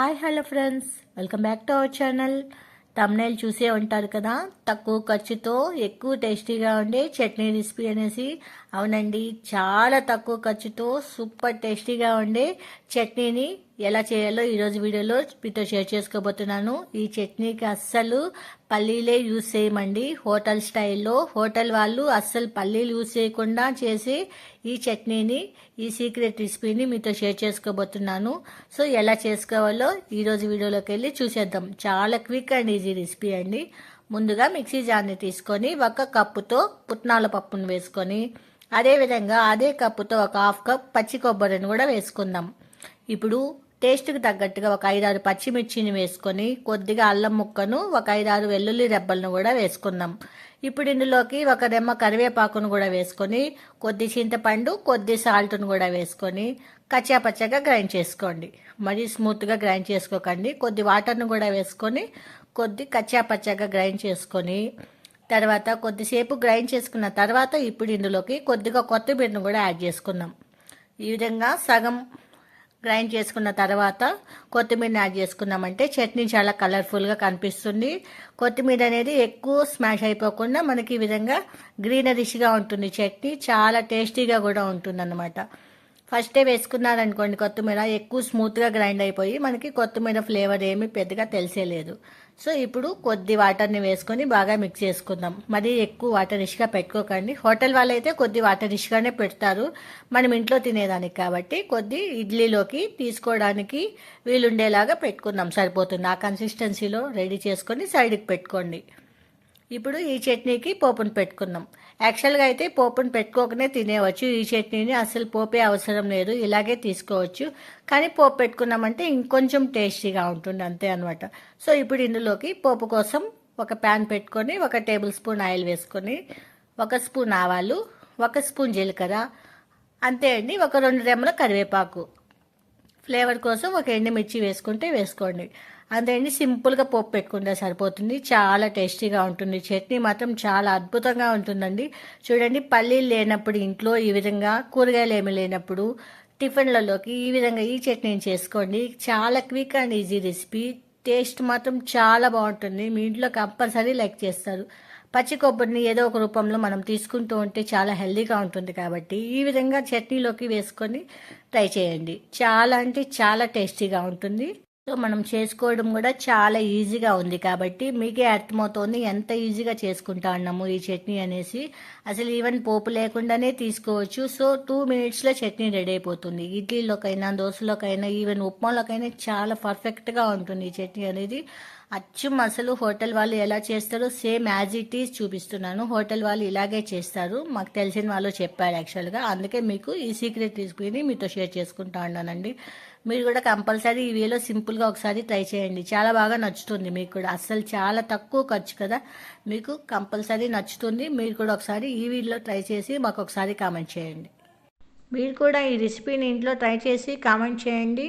Hi hello friends. Welcome back to our channel. Thumbnail చూసే ఉంటారు కదా? తక్కువ ఖర్చుతో ఎక్కువ టేస్టీగా ఉండే చట్నీ రెసిపీ అనేసి. అవునండి చాలా తక్కువ ఖర్చుతో సూపర్ టేస్టీగా ఉండే చట్నీని ఎలా చేయాలో ఈరోజు వీడియోలో మీతో షేర్ చేసుకోబోతున్నాను. ఈ చట్నీకి అస్సలు పల్లీలే యూజ్ చేయమండి. హోటల్ స్టైల్లో హోటల్ వాళ్ళు అస్సలు పల్లీలు యూజ్ చేయకుండా చేసి ఈ చట్నీని ఈ సీక్రెట్ రెసిపీని మీతో షేర్ చేసుకోబోతున్నాను. సో ఎలా చేసుకోవాలో ఈరోజు వీడియోలోకి వెళ్ళి చూసేద్దాం. చాలా క్విక్ అండ్ ఈజీ రెసిపీ అండి. ముందుగా మిక్సీ జార్ని తీసుకొని ఒక కప్పుతో పుట్నాల పప్పును వేసుకొని అదేవిధంగా అదే కప్పుతో ఒక హాఫ్ కప్ పచ్చి కొబ్బరిని కూడా వేసుకుందాం. ఇప్పుడు టేస్ట్కి తగ్గట్టుగా ఒక ఐదారు పచ్చిమిర్చిని వేసుకొని కొద్దిగా అల్లం ముక్కను ఒక ఐదారు వెల్లుల్లి రెబ్బలను కూడా వేసుకుందాం. ఇప్పుడు ఇందులోకి ఒక రెమ్మ కరివేపాకును కూడా వేసుకొని కొద్ది చింతపండు కొద్ది సాల్ట్ను కూడా వేసుకొని కచ్చాపచ్చగా గ్రైండ్ చేసుకోండి. మరీ స్మూత్గా గ్రైండ్ చేసుకోకండి. కొద్ది వాటర్ను కూడా వేసుకొని కొద్ది కచ్చా పచ్చగా గ్రైండ్ చేసుకొని తర్వాత కొద్దిసేపు గ్రైండ్ చేసుకున్న తర్వాత ఇప్పుడు ఇందులోకి కొద్దిగా కొత్తిమీరను కూడా యాడ్ చేసుకుందాం. ఈ విధంగా సగం గ్రైండ్ చేసుకున్న తర్వాత కొత్తిమీర యాడ్ చేసుకున్నామంటే చట్నీ చాలా కలర్ఫుల్గా కనిపిస్తుంది. కొత్తిమీర అనేది ఎక్కువ స్మాష్ అయిపోకుండా మనకి ఈ విధంగా గ్రీనరిష్గా ఉంటుంది చట్నీ. చాలా టేస్టీగా కూడా ఉంటుంది అన్నమాట ఫస్టే వేసుకున్నారనుకోండి కొత్తిమీర ఎక్కువ స్మూత్గా గ్రైండ్ అయిపోయి మనకి కొత్తిమీర ఫ్లేవర్ ఏమీ పెద్దగా తెలిసేలేదు సో ఇప్పుడు కొద్ది వాటర్ని వేసుకొని బాగా మిక్స్ చేసుకుందాం. మరి ఎక్కువ వాటర్ ఇష్గా పెట్టుకోకండి. హోటల్ వాళ్ళైతే కొద్ది వాటర్ ఇష్గానే పెడతారు. మనం ఇంట్లో తినేదానికి కాబట్టి కొద్ది ఇడ్లీలోకి తీసుకోవడానికి వీలుండేలాగా పెట్టుకుందాం. సరిపోతుంది. ఆ కన్సిస్టెన్సీలో రెడీ చేసుకొని సైడ్కి పెట్టుకోండి. ఇప్పుడు ఈ చట్నీకి పోపును పెట్టుకుందాం. యాక్చువల్గా అయితే పోపును పెట్టుకోకనే తినేవచ్చు ఈ చట్నీని అసలు పోపే అవసరం లేదు. ఇలాగే తీసుకోవచ్చు. కానీ పోపు పెట్టుకున్నామంటే ఇంకొంచెం టేస్టీగా ఉంటుంది. అంతే అనమాట సో ఇప్పుడు ఇందులోకి పోపు కోసం ఒక ప్యాన్ పెట్టుకొని ఒక టేబుల్ స్పూన్ ఆయిల్ వేసుకొని ఒక స్పూన్ ఆవాలు ఒక స్పూన్ జీలకర్ర అంతే అండి. ఒక రెండు రెమ్మల కరివేపాకు. ఫ్లేవర్ కోసం ఒక ఎండుమిర్చి వేసుకుంటే వేసుకోండి. అంతే అండి సింపుల్గా పప్పు పెట్టుకుంటే సరిపోతుంది. చాలా టేస్టీగా ఉంటుంది. చట్నీ మాత్రం చాలా అద్భుతంగా ఉంటుందండి. చూడండి పల్లీలు లేనప్పుడు ఇంట్లో ఈ విధంగా కూరగాయలు ఏమి లేనప్పుడు టిఫిన్లలోకి ఈ విధంగా ఈ చట్నీని చేసుకోండి. చాలా quick and easy recipe. Taste మాత్రం చాలా బాగుంటుంది. మీ ఇంట్లో కంపల్సరీ లైక్ చేస్తారు. పచ్చి కొబ్బరిని ఏదో ఒక రూపంలో మనం తీసుకుంటూ ఉంటే చాలా హెల్దీగా ఉంటుంది కాబట్టి ఈ విధంగా చట్నీలోకి వేసుకొని ట్రై చేయండి. చాలా అంటే చాలా టేస్టీగా ఉంటుంది. సో మనం చేసుకోవడం కూడా చాలా ఈజీగా ఉంది కాబట్టి మీకే అర్థమవుతోంది ఎంత ఈజీగా చేసుకుంటా ఉన్నాము ఈ చట్నీ అనేసి. అసలు ఈవెన్ పోపు లేకుండానే తీసుకోవచ్చు. సో టూ మినిట్స్లో చట్నీ రెడీ అయిపోతుంది. ఇడ్లీలోకైనా దోశలోకైనా ఈవెన్ ఉప్మాలోకైనా చాలా పర్ఫెక్ట్గా ఉంటుంది ఈ చట్నీ అనేది. అచ్చం అసలు హోటల్ వాళ్ళు ఎలా చేస్తారో సేమ్ యాజ్ ఇట్ ఈజ్ చూపిస్తున్నాను. హోటల్ వాళ్ళు ఇలాగే చేస్తారు. మాకు తెలిసిన వాళ్ళు చెప్పారు యాక్చువల్గా. అందుకే మీకు ఈ సీక్రెట్ రెసిపీని మీతో షేర్ చేసుకుంటా ఉన్నానండి. మీరు కూడా కంపల్సరీ ఈ వేలో సింపుల్గా ఒకసారి ట్రై చేయండి. చాలా బాగా నచ్చుతుంది మీకు కూడా. అస్సలు చాలా తక్కువ ఖర్చు కదా. మీకు కంపల్సరీ నచ్చుతుంది. మీరు కూడా ఒకసారి ఈ వీడియోలో ట్రై చేసి మాకు ఒకసారి కామెంట్ చేయండి. మీరు కూడా ఈ రెసిపీని ఇంట్లో ట్రై చేసి కామెంట్ చేయండి.